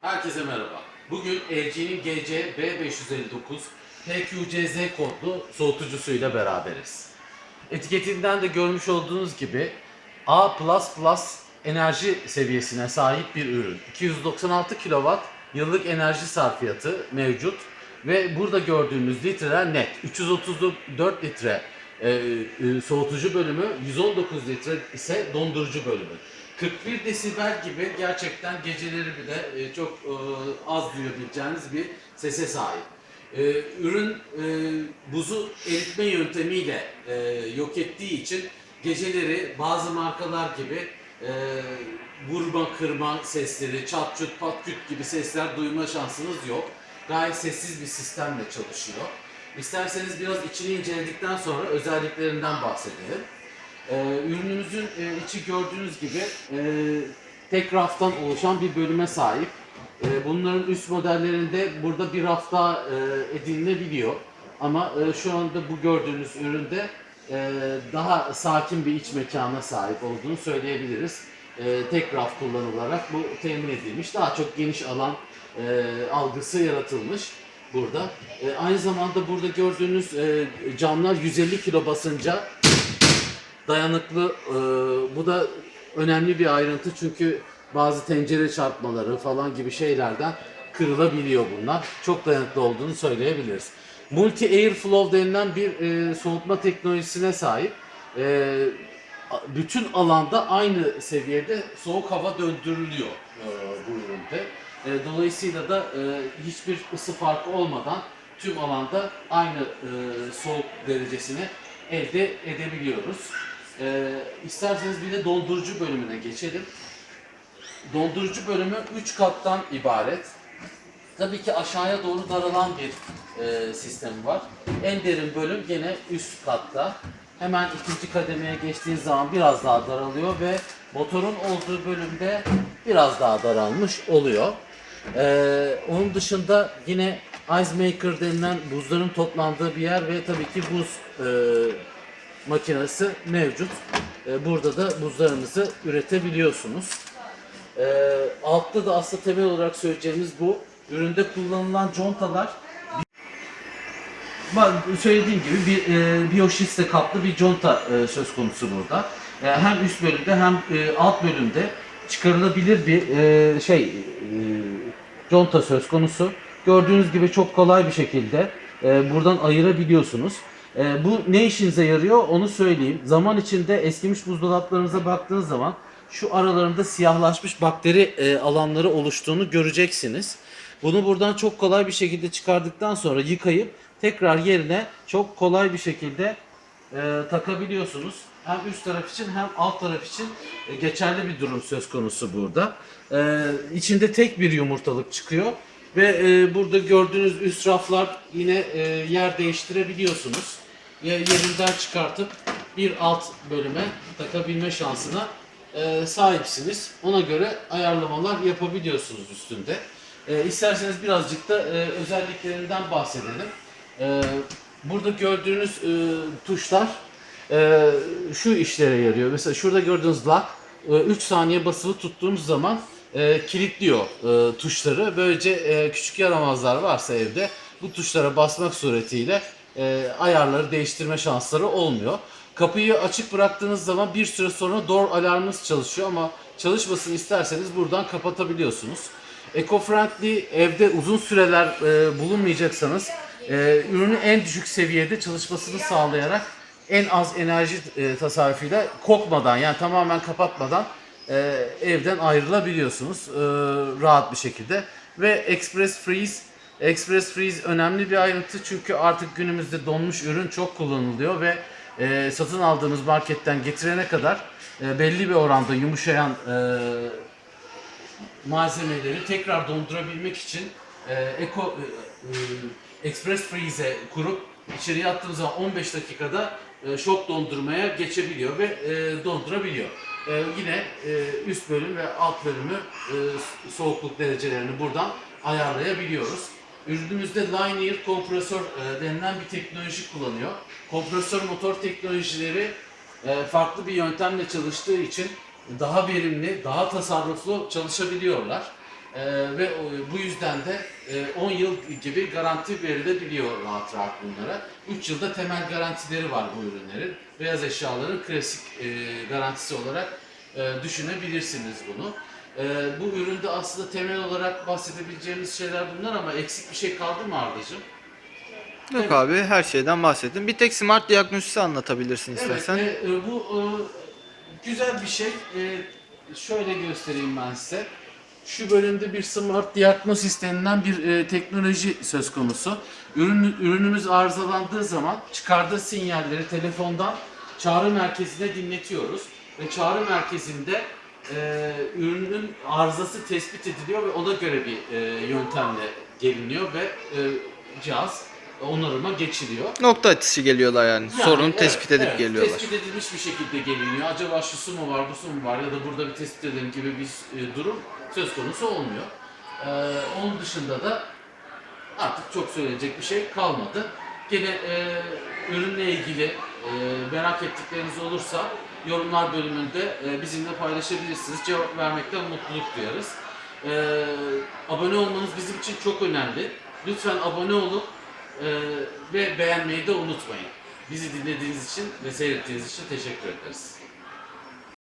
Herkese merhaba. Bugün LG'nin GC B559 PQCZ kodlu soğutucusuyla beraberiz. Etiketinden de görmüş olduğunuz gibi A++ enerji seviyesine sahip bir ürün. 296 kW yıllık enerji sarfiyatı mevcut ve burada gördüğünüz litreler net. 334 litre e, e, soğutucu bölümü, 119 litre ise dondurucu bölümü. 41 desibel gibi gerçekten geceleri bile e, çok e, az duyabileceğiniz bir sese sahip. E, ürün e, buzu eritme yöntemiyle e, yok ettiği için geceleri bazı markalar gibi e, vurma kırma sesleri, çat çut pat küt gibi sesler duyma şansınız yok. Gayet sessiz bir sistemle çalışıyor. İsterseniz biraz içini inceledikten sonra özelliklerinden bahsedelim. Ee, ürünümüzün e, içi gördüğünüz gibi e, tek raftan oluşan bir bölüme sahip. E, bunların üst modellerinde burada bir rafta edinilebiliyor. Ama şu anda bu gördüğünüz üründe daha sakin bir iç mekana sahip olduğunu söyleyebiliriz. Tek raf kullanılarak bu temin edilmiş. Daha çok geniş alan algısı yaratılmış burada. E, aynı zamanda burada gördüğünüz e, camlar 150 kilo basınca dayanıklı. e, bu da önemli bir ayrıntı çünkü bazı tencere çarpmaları falan gibi şeylerden kırılabiliyor bunlar. Çok dayanıklı olduğunu söyleyebiliriz. Multi Airflow denilen bir e, soğutma teknolojisine sahip. E, bütün alanda aynı seviyede soğuk hava döndürülüyor e, bu üründe. E, dolayısıyla da e, hiçbir ısı farkı olmadan tüm alanda aynı e, soğuk derecesini elde edebiliyoruz. E, isterseniz bir de dondurucu bölümüne geçelim. Dondurucu bölümü 3 kattan ibaret. Tabii ki aşağıya doğru daralan bir e, sistem var. En derin bölüm gene üst katta. Hemen ikinci kademeye geçtiğiniz zaman biraz daha daralıyor ve motorun olduğu bölümde biraz daha daralmış oluyor. E, onun dışında yine Ice Maker denilen buzların toplandığı bir yer ve tabii ki buz e, makinesi mevcut. E, burada da buzlarınızı üretebiliyorsunuz. Ee, altta da aslında temel olarak söyleyeceğimiz bu. Üründe kullanılan contalar söylediğim gibi bir e, biyoşiste kaplı bir conta e, söz konusu burada. E, hem üst bölümde hem e, alt bölümde çıkarılabilir bir e, şey e, conta söz konusu. Gördüğünüz gibi çok kolay bir şekilde e, buradan ayırabiliyorsunuz. E, bu ne işinize yarıyor onu söyleyeyim. Zaman içinde eskimiş buzdolaplarınıza baktığınız zaman şu aralarında siyahlaşmış bakteri e, alanları oluştuğunu göreceksiniz. Bunu buradan çok kolay bir şekilde çıkardıktan sonra yıkayıp tekrar yerine çok kolay bir şekilde e, takabiliyorsunuz. Hem üst taraf için hem alt taraf için e, geçerli bir durum söz konusu burada. E, içinde tek bir yumurtalık çıkıyor ve e, burada gördüğünüz üst raflar yine e, yer değiştirebiliyorsunuz. Ye- Yerinden çıkartıp bir alt bölüme takabilme şansına e, sahipsiniz. Ona göre ayarlamalar yapabiliyorsunuz üstünde. E, isterseniz birazcık da e, özelliklerinden bahsedelim. E, burada gördüğünüz e, tuşlar e, şu işlere yarıyor. Mesela şurada gördüğünüz lock 3 saniye basılı tuttuğunuz zaman e, kilitliyor e, tuşları. Böylece e, küçük yaramazlar varsa evde bu tuşlara basmak suretiyle e, ayarları değiştirme şansları olmuyor. Kapıyı açık bıraktığınız zaman bir süre sonra door alarmınız çalışıyor ama çalışmasını isterseniz buradan kapatabiliyorsunuz. Eco-friendly evde uzun süreler e, bulunmayacaksanız e, ürünü en düşük seviyede çalışmasını sağlayarak en az enerji e, tasarrufuyla kokmadan yani tamamen kapatmadan e, evden ayrılabiliyorsunuz e, rahat bir şekilde. Ve Express Freeze Express Freeze önemli bir ayrıntı çünkü artık günümüzde donmuş ürün çok kullanılıyor ve e, satın aldığınız marketten getirene kadar e, belli bir oranda yumuşayan e, malzemeleri tekrar dondurabilmek için e, Eco e, e, Express Freeze'e kurup içeriye attığınız zaman 15 dakikada e, şok dondurmaya geçebiliyor ve e, dondurabiliyor. E, yine e, üst bölüm ve alt bölümü e, soğukluk derecelerini buradan ayarlayabiliyoruz. Ürünümüzde Linear kompresör e, denilen bir teknoloji kullanıyor. Kompresör motor teknolojileri e, farklı bir yöntemle çalıştığı için daha verimli, daha tasarruflu çalışabiliyorlar. Ee, ve e, bu yüzden de e, 10 yıl gibi garanti verilebiliyor rahat rahat bunlara. 3 yılda temel garantileri var bu ürünlerin. Beyaz eşyaların klasik e, garantisi olarak e, düşünebilirsiniz bunu. E, bu üründe aslında temel olarak bahsedebileceğimiz şeyler bunlar ama eksik bir şey kaldı mı Arda'cığım? Yok Evet. abi her şeyden bahsettim. Bir tek smart diagnosisi anlatabilirsin istersen. Evet, e, bu e, güzel bir şey. E, şöyle göstereyim ben size. Şu bölümde bir Smart Diagnosis denilen bir e, teknoloji söz konusu. Ürün, ürünümüz arızalandığı zaman çıkardığı sinyalleri telefondan çağrı merkezine dinletiyoruz. Ve çağrı merkezinde e, ürünün arızası tespit ediliyor ve ona göre bir e, yöntemle geliniyor ve e, cihaz onarıma geçiliyor. Nokta atışı geliyorlar yani. Yani Sorunu evet, tespit edip evet, geliyorlar. Tespit edilmiş bir şekilde geliniyor. Acaba şu su mu var, bu su mu var ya da burada bir tespit edelim gibi bir e, durum söz konusu olmuyor. Ee, onun dışında da artık çok söyleyecek bir şey kalmadı. Gene e, ürünle ilgili e, merak ettikleriniz olursa yorumlar bölümünde e, bizimle paylaşabilirsiniz. Cevap vermekten mutluluk duyarız. E, abone olmanız bizim için çok önemli. Lütfen abone olun e, ve beğenmeyi de unutmayın. Bizi dinlediğiniz için ve seyrettiğiniz için teşekkür ederiz.